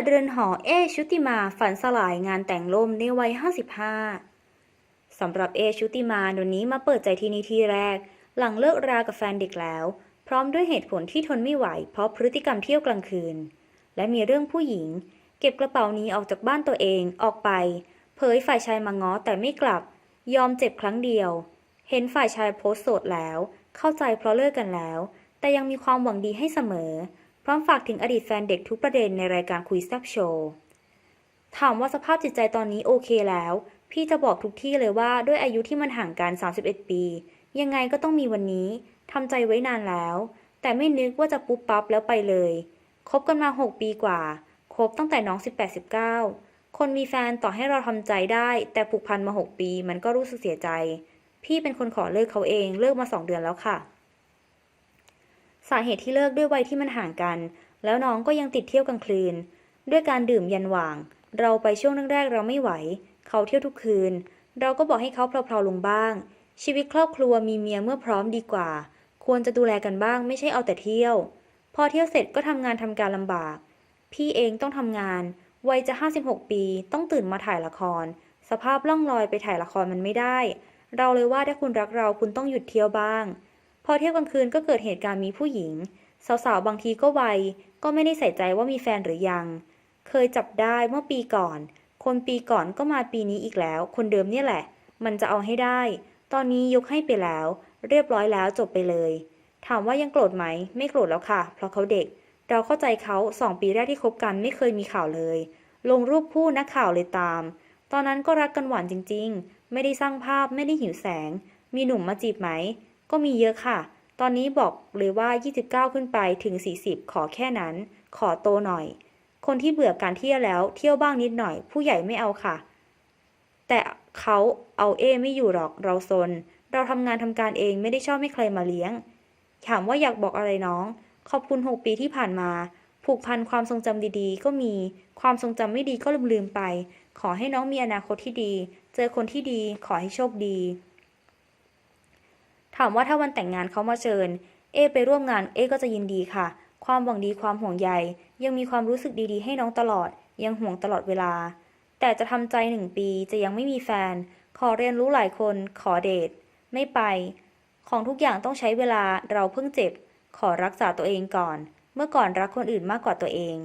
ดเรือนหอเอชุติมาฝันสลายงานแต่งล่มในวัย 55 สำหรับเอชุติมาเดี๋ยวนี้มาเปิดใจที่นี่ที่แรก หลังเลิกรากับแฟนเด็กแล้ว พร้อมด้วยเหตุผลที่ทนไม่ไหว เพราะพฤติกรรมเที่ยวกลางคืน และมีเรื่องผู้หญิง เก็บกระเป๋านี้ออกจากบ้านตัวเองออกไป เผยฝ่ายชายมาง้อแต่ไม่กลับ ยอมเจ็บครั้งเดียว เห็นฝ่ายชายโพสต์โสดแล้ว เข้าใจเพราะเลิกกันแล้ว แต่ยังมีความหวังดีให้เสมอ พร้อมฝากถึงอดีตแฟนเด็กทุกประเด็นในรายการคุยแซบโชว์ ถามว่าสภาพจิตใจตอนนี้โอเคแล้ว พี่จะบอกทุกที่เลยว่าด้วยอายุที่มันห่างกัน 31 ปี ยังไงก็ต้องมีวันนี้ทำใจไว้นานแล้ว แต่ไม่นึกว่าจะปุ๊บปั๊บแล้วไปเลย คบกันมา 6 ปีกว่า คบตั้งแต่น้อง 18-19 คนมีแฟนต่อให้เราทำใจได้ แต่ผูกพันมา 6 ปีมันก็รู้สึกเสียใจ พี่เป็นคนขอเลิกเขาเองเลิกมา 2 เดือนแล้วค่ะ สาเหตุที่เลิกด้วยวัยที่มันห่างกัน แล้วน้องก็ยังติดเที่ยวกลางคืน ด้วยการดื่มยันหว่าง เราไปช่วงแรกๆเราไม่ไหว เขาเที่ยวทุกคืน เราก็บอกให้เขาเพลาๆลงบ้าง ชีวิตครอบครัวมีเมียเมื่อพร้อมดีกว่า ควรจะดูแลกันบ้างไม่ใช่เอาแต่เที่ยว พอเที่ยวเสร็จก็ทำงานทำการลำบาก พี่เองต้องทำงาน วัยจะ 56 ปี ต้องตื่นมาถ่ายละคร สภาพล่องลอยไปถ่ายละครมันไม่ได้ เราเลยว่าถ้าคุณรักเราคุณต้องหยุดเที่ยวบ้าง พอเที่ยวกลางคืนก็เกิดเหตุการณ์มีผู้หญิง สาวๆ บางทีก็ไวก็ไม่ได้ใส่ใจว่ามีแฟนหรือยัง เคยจับได้เมื่อปีก่อน คนปีก่อนก็มาปีนี้อีกแล้ว คนเดิมเนี่ยแหละ มันจะเอาให้ได้ ตอนนี้ยกให้ไปแล้ว เรียบร้อยแล้วจบไปเลย ถามว่ายังโกรธไหม ไม่โกรธแล้วค่ะ เพราะเขาเด็ก เราเข้าใจเขาสองปีแรกที่คบกันไม่เคยมีข่าวเลย ลงรูปคู่นักข่าวเลยตาม ตอนนั้นก็รักกันหวานจริง ๆ ไม่ได้สร้างภาพไม่ได้หิวแสง มีหนุ่มมาจีบไหม ก็มีเยอะค่ะ ตอนนี้บอกเลยว่า 29 ขึ้นไปถึง 40 ขอแค่นั้น ขอโตหน่อย คนที่เบื่อการเที่ยวแล้วเที่ยวบ้างนิดหน่อย ผู้ใหญ่ไม่เอาค่ะ แต่เขาเอาเอไม่อยู่หรอกเราซน เราทำงานทำการเองไม่ได้ชอบให้ใครมาเลี้ยง ถามว่าอยากบอกอะไรน้อง ขอบคุณ 6 ปีที่ผ่านมา ผูกพันความทรงจำดีๆ ก็มี ความทรงจำไม่ดีก็ลืมๆไป ขอให้น้องมีอนาคตที่ดี เจอคนที่ดี ขอให้โชคดี ถามว่าถ้าวันแต่งงานเขามาเชิญ เอไปร่วมงานเอก็จะยินดีค่ะ ความหวังดีความห่วงใย ยังมีความรู้สึกดีๆ ให้น้องตลอด ยังห่วงตลอดเวลา แต่จะทำใจหนึ่งปีจะยังไม่มีแฟน ขอเรียนรู้หลายคนขอเดท ไม่ไป ของทุกอย่างต้องใช้เวลาเราเพิ่งเจ็บ ขอรักษาตัวเองก่อน เมื่อก่อนรักคนอื่นมากกว่าตัวเอง